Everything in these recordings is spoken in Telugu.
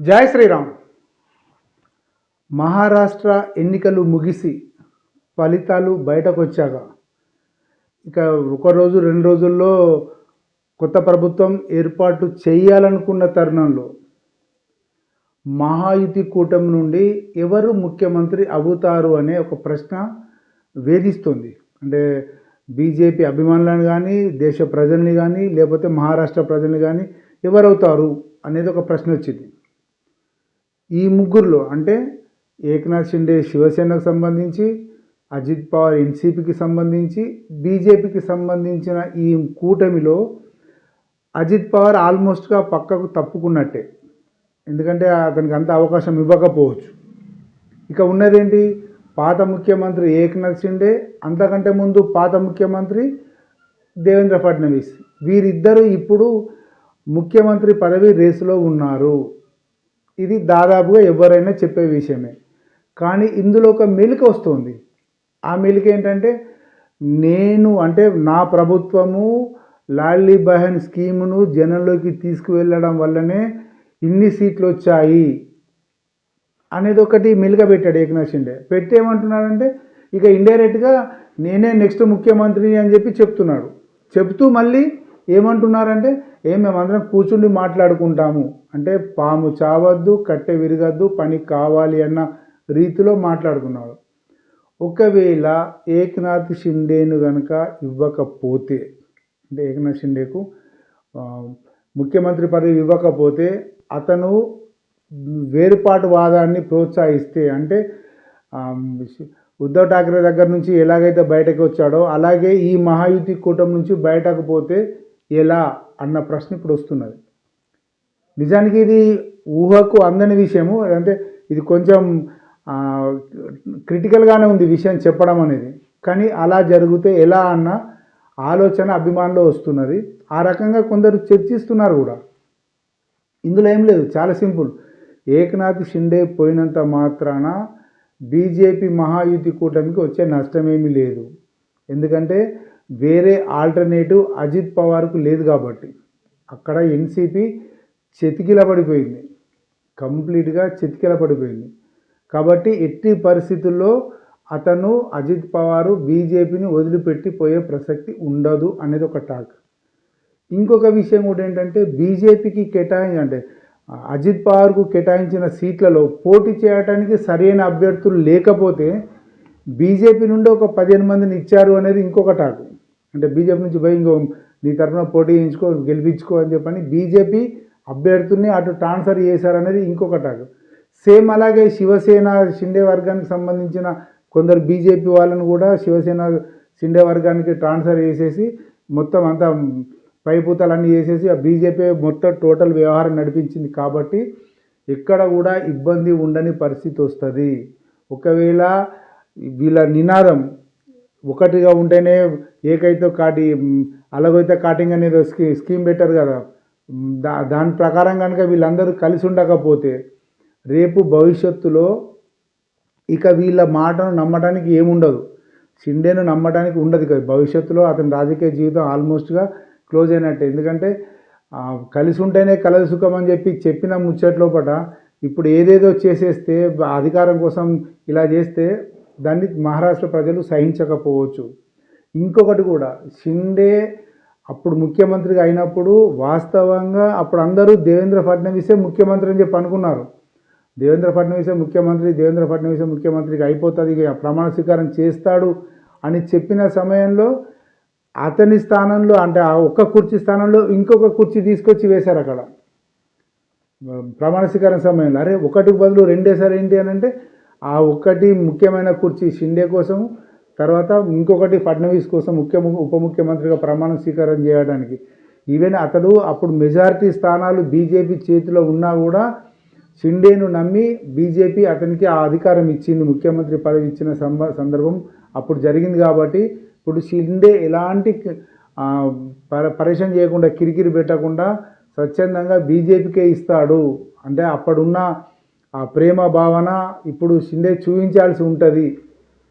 జై శ్రీరామ్. మహారాష్ట్ర ఎన్నికలు ముగిసి ఫలితాలు బయటకు వచ్చాక ఇక ఒక రోజు రెండు రోజుల్లో కొత్త ప్రభుత్వం ఏర్పాటు చేయాలనుకున్న తరుణంలో మహాయుతి కూటమి నుండి ఎవరు ముఖ్యమంత్రి అవుతారు అనే ఒక ప్రశ్న వేధిస్తుంది. అంటే బీజేపీ అభిమానులను కానీ దేశ ప్రజల్ని కానీ లేకపోతే మహారాష్ట్ర ప్రజల్ని కానీ ఎవరవుతారు అనేది ఒక ప్రశ్న వచ్చింది. ఈ ముగ్గురులో అంటే ఏకనాథ్ షిండే శివసేనకు సంబంధించి అజిత్ పవార్ ఎన్సీపీకి సంబంధించి బీజేపీకి సంబంధించిన ఈ కూటమిలో అజిత్ పవార్ ఆల్మోస్ట్గా పక్కకు తప్పుకున్నట్టే. ఎందుకంటే అతనికి అంత అవకాశం ఇవ్వకపోవచ్చు. ఇక ఉన్నదేంటి? పాత ముఖ్యమంత్రి ఏకనాథ్ షిండే అంతకంటే ముందు పాత ముఖ్యమంత్రి దేవేంద్ర ఫడ్నవీస్. వీరిద్దరూ ఇప్పుడు ముఖ్యమంత్రి పదవి రేసులో ఉన్నారు. ఇది దాదాపుగా ఎవరైనా చెప్పే విషయమే. కానీ ఇందులో ఒక మెలిక వస్తుంది. ఆ మెలిక ఏంటంటే నేను అంటే నా ప్రభుత్వము లాల్లీ బహన్ స్కీమును జనంలోకి తీసుకువెళ్ళడం వల్లనే ఇన్ని సీట్లు వచ్చాయి అనేది ఒకటి మెలిక పెట్టాడు ఏకనాథ్ షిండే. పెట్టి ఏమంటున్నాడంటే ఇక ఇండైరెక్ట్గా నేనే నెక్స్ట్ ముఖ్యమంత్రి అని చెప్పి చెప్తున్నాడు. చెప్తూ మళ్ళీ ఏమంటున్నారంటే ఏం మేమందరం కూర్చుండి మాట్లాడుకుంటాము. అంటే పాము చావద్దు కట్టె విరగద్దు పని కావాలి అన్న రీతిలో మాట్లాడుకున్నాడు. ఒకవేళ ఏకనాథ్ షిండేను కనుక ఇవ్వకపోతే అంటే ఏకనాథ్ షిండేకు ముఖ్యమంత్రి పదవి ఇవ్వకపోతే అతను వేరుపాటు వాదాన్ని ప్రోత్సహిస్తే అంటే ఉద్ధవ్ ఠాక్రే దగ్గర నుంచి ఎలాగైతే బయటకు వచ్చాడో అలాగే ఈ మహాయుతి కూటమి నుంచి బయటకు పోతే ఎలా అన్న ప్రశ్న ఇప్పుడు వస్తున్నది. నిజానికి ఇది ఊహకు అందని విషయము అంటే ఇది కొంచెం క్రిటికల్గానే ఉంది విషయం చెప్పడం అనేది. కానీ అలా జరిగితే ఎలా అన్న ఆలోచన అభిమానులు వస్తున్నది. ఆ రకంగా కొందరు చర్చిస్తున్నారు కూడా. ఇందులో ఏం లేదు చాలా సింపుల్. ఏకనాథ్ షిండే పోయినంత మాత్రాన బీజేపీ మహాయుతి కూటమికి వచ్చే నష్టమేమీ లేదు. ఎందుకంటే వేరే ఆల్టర్నేటివ్ అజిత్ పవార్కు లేదు కాబట్టి అక్కడ ఎన్సీపీ చెతికిల పడిపోయింది కంప్లీట్గా చెతికిల పడిపోయింది కాబట్టి ఎట్టి పరిస్థితుల్లో అతను అజిత్ పవారు బీజేపీని వదిలిపెట్టి పోయే ప్రసక్తి ఉండదు అనేది ఒక టాక్. ఇంకొక విషయం కూడా ఏంటంటే బీజేపీకి కేటాయి అంటే అజిత్ పవార్కు కేటాయించిన సీట్లలో పోటీ చేయడానికి సరైన అభ్యర్థులు లేకపోతే బీజేపీ నుండి ఒక పదిహేను మందిని ఇచ్చారు అనేది ఇంకొక టాక్. అంటే బీజేపీ నుంచి పోయి ఇంకో నీ తరఫున పోటీ చేయించుకో గెలిపించుకో అని చెప్పని బీజేపీ అభ్యర్థుల్ని అటు ట్రాన్స్ఫర్ చేశారనేది ఇంకొక టాక్ సేమ్ అలాగే శివసేన షిండే వర్గానికి సంబంధించిన కొందరు బీజేపీ వాళ్ళని కూడా శివసేన షిండే వర్గానికి ట్రాన్స్ఫర్ చేసేసి మొత్తం అంతా పైపూతలన్నీ చేసేసి ఆ బీజేపీ మొత్తం టోటల్ వ్యవహారం నడిపించింది కాబట్టి ఎక్కడ కూడా ఇబ్బంది ఉండని పరిస్థితి వస్తుంది. ఒకవేళ వీళ్ళ నినాదం ఒకటిగా ఉంటేనే ఏకైతే కాటి అలాగైతే అలగైతే కాటింగ్ అనేది స్కీ స్కీమ్ పెట్టారు కదా. దా దాని ప్రకారం కనుక వీళ్ళందరూ కలిసి ఉండకపోతే రేపు భవిష్యత్తులో ఇక వీళ్ళ మాటను నమ్మడానికి ఏముండదు. షిండేను నమ్మడానికి ఉండదు కదా భవిష్యత్తులో అతని రాజకీయ జీవితం ఆల్మోస్ట్గా క్లోజ్ అయినట్టే. ఎందుకంటే కలిసి ఉంటేనే కలదు సుఖం అని చెప్పి చెప్పిన ముచ్చట్లోపట ఇప్పుడు ఏదేదో చేసేస్తే అధికారం కోసం ఇలా చేస్తే దాన్ని మహారాష్ట్ర ప్రజలు సహించకపోవచ్చు. ఇంకొకటి కూడా షిండే అప్పుడు ముఖ్యమంత్రిగా అయినప్పుడు వాస్తవంగా అప్పుడు అందరూ దేవేంద్ర ఫడ్నవీసే ముఖ్యమంత్రి అని చెప్పి అనుకున్నారు. దేవేంద్ర ఫడ్నవీసే ముఖ్యమంత్రి దేవేంద్ర ఫడ్నవీసే ముఖ్యమంత్రికి అయిపోతుంది ప్రమాణ స్వీకారం చేస్తాడు అని చెప్పిన సమయంలో అతని స్థానంలో అంటే ఆ ఒక్క కుర్చీ స్థానంలో ఇంకొక కుర్చీ తీసుకొచ్చి వేశారు అక్కడ. ప్రమాణ స్వీకారం సమయంలో. అరే ఒకటికి బదులు రెండేసారి ఏంటి అని అంటే ఆ ఒక్కటి ముఖ్యమైన కుర్చీ షిండే కోసం తర్వాత ఇంకొకటి ఫడ్నవీస్ కోసం ముఖ్య ఉప ముఖ్యమంత్రిగా ప్రమాణ స్వీకారం చేయడానికి. ఈవెన్ అతడు అప్పుడు మెజారిటీ స్థానాలు బీజేపీ చేతిలో ఉన్నా కూడా షిండేను నమ్మి బీజేపీ అతనికి ఆ అధికారం ఇచ్చింది. ముఖ్యమంత్రి పదవి ఇచ్చిన సందర్భం అప్పుడు జరిగింది కాబట్టి ఇప్పుడు షిండే ఎలాంటి ఆ, చేయకుండా కిరికిరి పెట్టకుండా స్వచ్ఛందంగా బీజేపీకే ఇస్తాడు. అంటే అప్పుడున్న ఆ ప్రేమ భావన ఇప్పుడు షిండే చూపించాల్సి ఉంటుంది.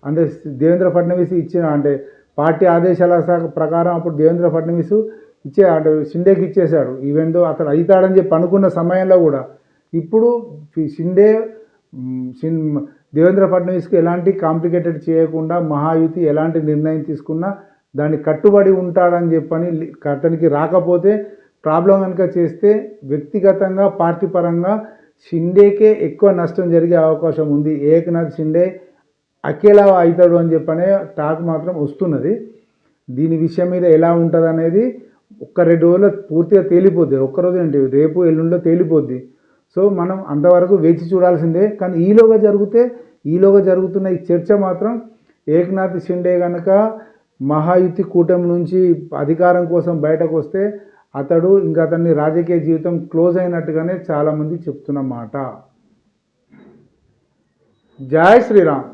అంటే దేవేంద్ర ఫడ్నవీస్ ఇచ్చిన అంటే పార్టీ ఆదేశాల ప్రకారం అప్పుడు దేవేంద్ర ఫడ్నవీస్ ఇచ్చే అంటే షిండేకి ఇచ్చేశాడు. ఈవెందో అతడు అతను అవుతాడని చెప్పి అనుకున్న సమయంలో కూడా ఇప్పుడు షిండే దేవేంద్ర ఫడ్నవీస్కి ఎలాంటి కాంప్లికేటెడ్ చేయకుండా మహాయుతి ఎలాంటి నిర్ణయం తీసుకున్నా దాన్ని కట్టుబడి ఉంటాడని చెప్పని అతనికి రాకపోతే ప్రాబ్లం కనుక చేస్తే వ్యక్తిగతంగా పార్టీ పరంగా షిండేకే ఎక్కువ నష్టం జరిగే అవకాశం ఉంది. ఏకనాథ్ షిండే అకేలా అవుతాడు అని చెప్పనే టాక్ మాత్రం వస్తున్నది. దీని విషయం మీద ఎలా ఉంటుంది అనేది ఒక్క రెండు రోజుల్లో పూర్తిగా తేలిపోద్ది. ఒక్కరోజు ఏంటి? రేపు ఎల్లుండిలో తేలిపోద్ది. సో మనం అంతవరకు వేచి చూడాల్సిందే. కానీ ఈలోగా జరిగితే ఈలోగా జరుగుతున్న ఈ చర్చ మాత్రం ఏకనాథ్ షిండే కనుక మహాయుతి కూటమి నుంచి అధికారం కోసం బయటకు వస్తే అతడు ఇంకా అతన్ని రాజకీయ జీవితం క్లోజ్ అయినట్టుగానే చాలామంది చెప్తున్నమాట జై శ్రీరామ్.